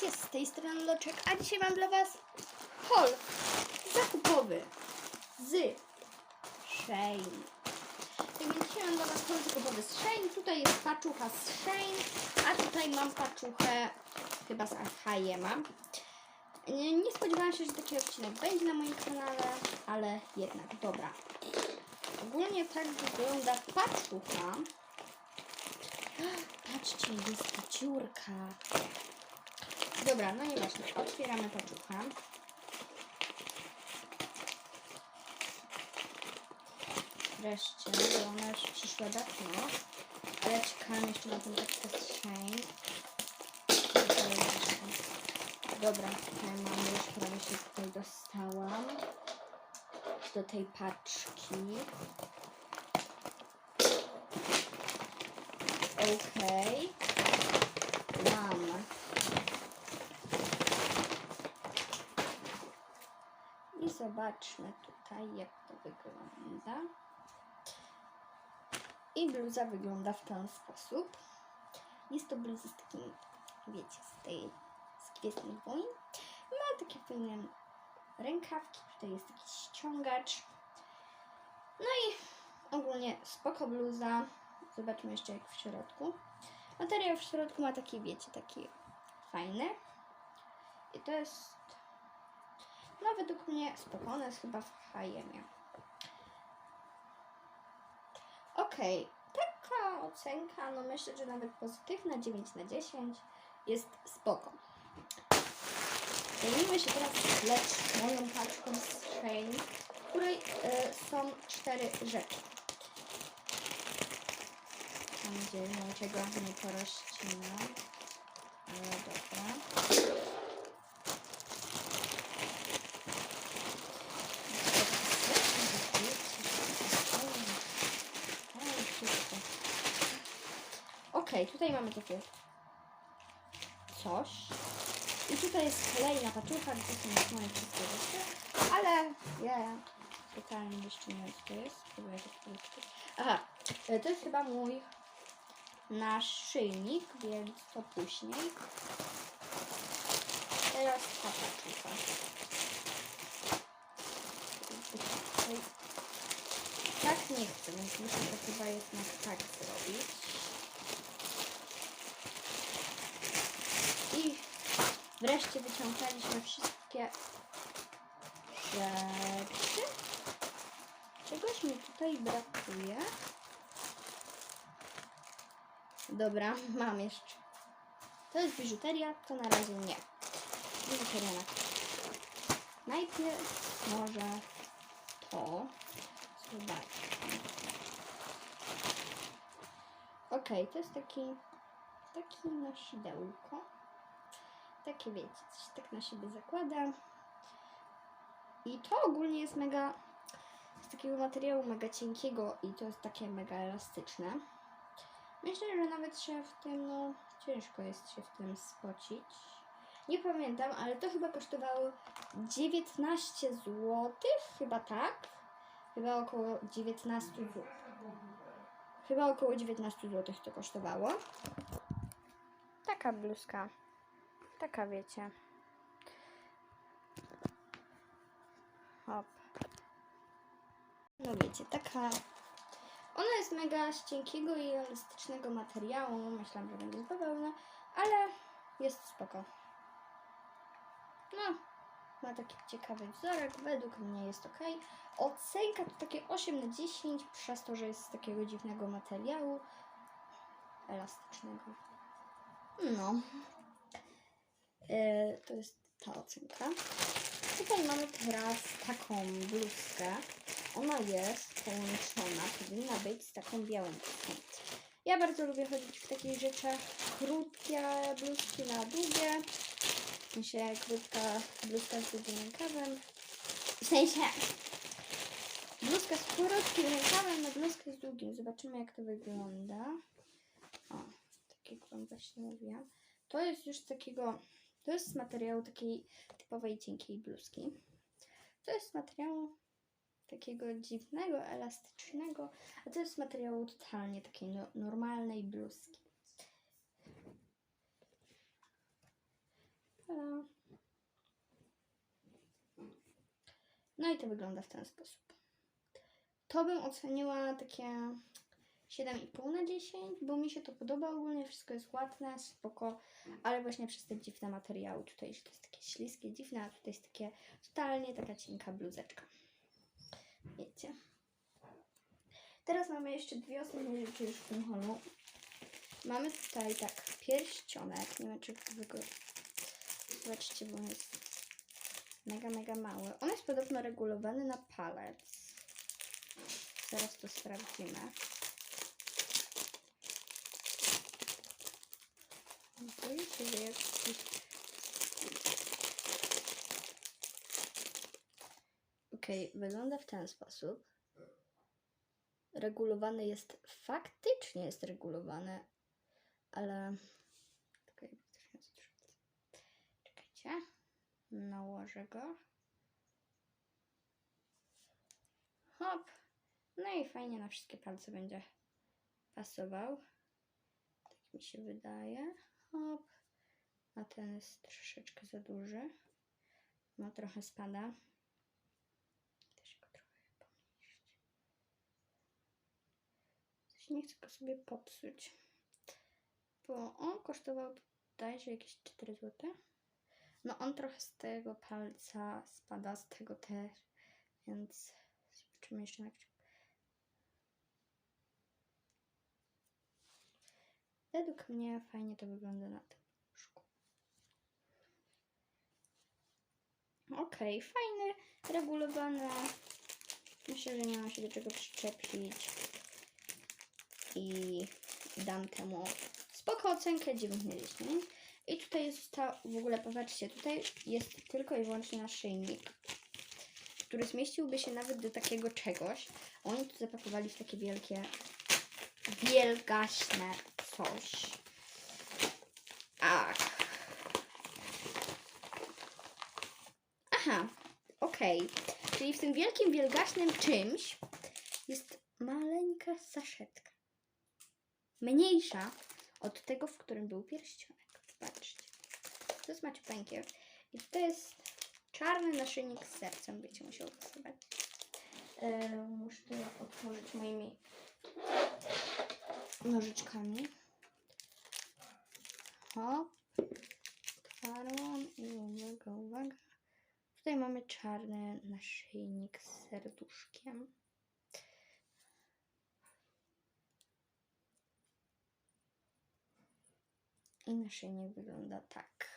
witajcie z tej strony Loczek, a dzisiaj mam dla Was haul zakupowy z Shein. Tak więc dzisiaj mam dla Was haul zakupowy z Shein. Tutaj jest paczucha z Shein, a tutaj mam paczuchę chyba z H&M. Nie, nie spodziewałam się, że taki odcinek będzie na moim kanale, ale jednak, dobra. Ogólnie tak wygląda paczucha. Patrzcie, jest dziurka. Dobra, no nieważne. Otwieramy paczuchę. Wreszcie, bo ona już przyszła dawno. Ale czekam jeszcze na ten z Shane. Dobra, mamy już prawie się tutaj dostałam. Do tej paczki. Okej. Mam. I zobaczmy tutaj, jak to wygląda. I bluza wygląda w ten sposób. Jest to bluza z takim, wiecie, z tej, z Gwiezdnych Wojen. Ma takie fajne rękawki. Tutaj jest jakiś ściągacz. No i ogólnie spoko bluza. Zobaczmy jeszcze jak w środku. Materiał w środku ma taki, wiecie, taki fajny. I to jest, no według mnie spokojne, jest chyba w H&M. Okej, taka ocenka, no myślę, że nawet pozytywna, 9 na 10 jest spoko. Zajmijmy się teraz lecz moją paczką z Shein, w której y, są cztery rzeczy. Mam nadzieję, że niczego nie porozcinam. Ale dobra. Okej, tutaj mamy takie coś. I tutaj jest kolejna paczucha, gdzie są moje wszystkie rzeczy. Ale ja totalnie jeszcze nie co to jest. Próbuję to sprawdzić. Aha, e, to jest chyba mój naszyjnik, więc to później. Teraz ta paczucha. Tak nie chcę, więc muszę to chyba jednak tak zrobić. I wreszcie wyciągnęliśmy wszystkie rzeczy. Czegoś mi tutaj brakuje. Dobra, mam jeszcze. To jest biżuteria, to na razie nie. Biżuteria na Najpierw może to. Zobaczmy. Okej, to jest taki taki nosidełko. Takie wiecie, coś tak na siebie zakłada. I to ogólnie jest mega z takiego materiału mega cienkiego i to jest takie mega elastyczne. Myślę, że nawet się w tym, no ciężko jest się w tym spocić. Nie pamiętam, ale to chyba kosztowało 19 zł, chyba tak. Chyba około 19 zł. Chyba około 19 zł to kosztowało. Taka bluzka. Taka wiecie. Hop. No wiecie, taka. Ona jest mega z cienkiego i elastycznego materiału. Myślałam, że będzie z bawełny, ale jest spoko. No, ma taki ciekawy wzorek. Według mnie jest ok. Ocenka to takie 8 na 10 przez to, że jest z takiego dziwnego materiału elastycznego. No. E, to jest ta ocenka. Tutaj mamy teraz taką bluzkę. Ona jest połączona, powinna być z taką białą bluzką. Ja bardzo lubię chodzić w takich rzeczach. Krótkie bluzki na długie. W sensie krótka bluzka z długim rękawem. W sensie bluzka z krótkim rękawem na bluzkę z długim. Zobaczymy jak to wygląda. O, tak jak Wam właśnie mówiłam. To jest już takiego, to jest z materiału takiej typowej cienkiej bluzki. To jest z materiału takiego dziwnego, elastycznego, a to jest z materiału totalnie takiej no, normalnej bluzki. No i to wygląda w ten sposób. To bym oceniła takie 7,5 na 10, bo mi się to podoba ogólnie, wszystko jest ładne, spoko, ale właśnie przez te dziwne materiały, tutaj że to jest takie śliskie, dziwne, a tutaj jest takie totalnie taka cienka bluzeczka. Wiecie. Teraz mamy jeszcze dwie ostatnie rzeczy już w tym holu. Mamy tutaj tak pierścionek, nie wiem czy wy go zobaczycie, bo on jest mega, mega mały. On jest podobno regulowany na palec. Zaraz to sprawdzimy. Boję się, że jest jakiś... Okej, wygląda w ten sposób. Regulowany jest, faktycznie jest regulowany, ale... Czekaj, Czekajcie. Nałożę go. Hop. No i fajnie na wszystkie palce będzie pasował. Tak mi się wydaje. Hop. A ten jest troszeczkę za duży. No trochę spada. Też go trochę pomniejszyć. Coś nie chcę go sobie popsuć. Bo on kosztował bodajże jakieś 4 zł. No on trochę z tego palca spada, z tego też. Więc zobaczymy jeszcze na kciuk. Według mnie fajnie to wygląda na tym łóżku. Okej, fajny, regulowany. Myślę, że nie ma się do czego przyczepić. I dam temu spoko ocenkę 9 na 10. I tutaj jest ta, w ogóle popatrzcie, tutaj jest tylko i wyłącznie naszyjnik, który zmieściłby się nawet do takiego czegoś. Oni tu zapakowali w takie wielkie, wielgaśne coś. Ach. Aha, okej. Czyli w tym wielkim, wielgaśnym czymś jest maleńka saszetka. Mniejsza od tego, w którym był pierścionek. Patrzcie. To jest maciupeńkie. I tutaj jest czarny naszyjnik z sercem. Wiecie, musiał pasować. E, muszę to otworzyć moimi nożyczkami. Hop. Otwarłam i uwaga, uwaga. Tutaj mamy czarny naszyjnik z serduszkiem. I naszyjnik wygląda tak.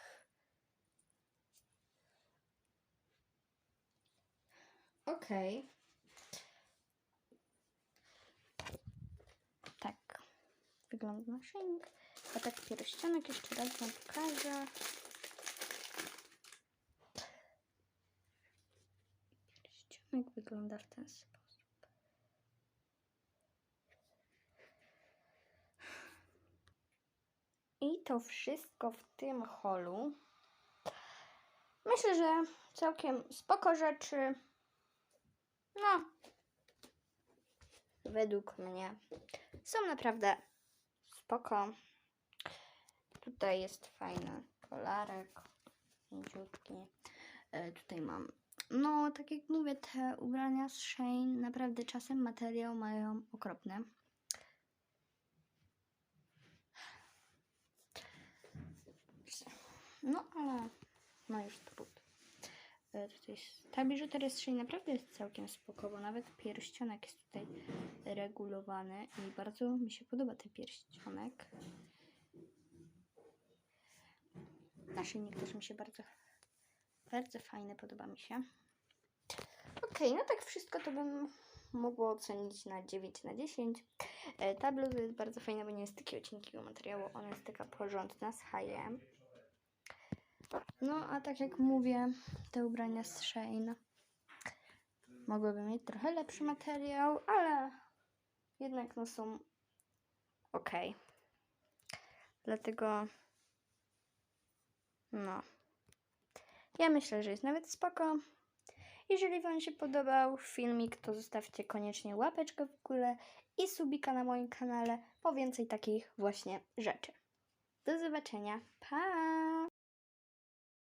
Okej. Tak. Wygląda naszyjnik. A tak pierścionek jeszcze raz Wam pokażę. Pierścionek wygląda w ten sposób. I to wszystko w tym holu. Myślę, że całkiem spoko rzeczy. No, według mnie są naprawdę spoko. Tutaj jest fajny kolarek, mięciutki. E, tutaj mam, no tak jak mówię, te ubrania z Shane naprawdę czasem materiał mają okropny. No ale, no już trud. E, Tutaj ta biżuteria z Shane naprawdę jest całkiem spoko, bo nawet pierścionek jest tutaj regulowany i bardzo mi się podoba ten pierścionek. Naszyjnik też mi się bardzo, bardzo fajny, podoba mi się. Okej, no tak wszystko to bym mogła ocenić na 9 na 10. E, Ta bluza jest bardzo fajna, bo nie jest takiego cienkiego materiału, ona jest taka porządna, z H&M. No, a tak jak mówię, te ubrania z Shane mogłyby mieć trochę lepszy materiał, ale jednak no są ok. Dlatego no. Ja myślę, że jest nawet spoko. Jeżeli Wam się podobał filmik, to zostawcie koniecznie łapeczkę w górę i subika na moim kanale po więcej takich właśnie rzeczy. Do zobaczenia. Pa!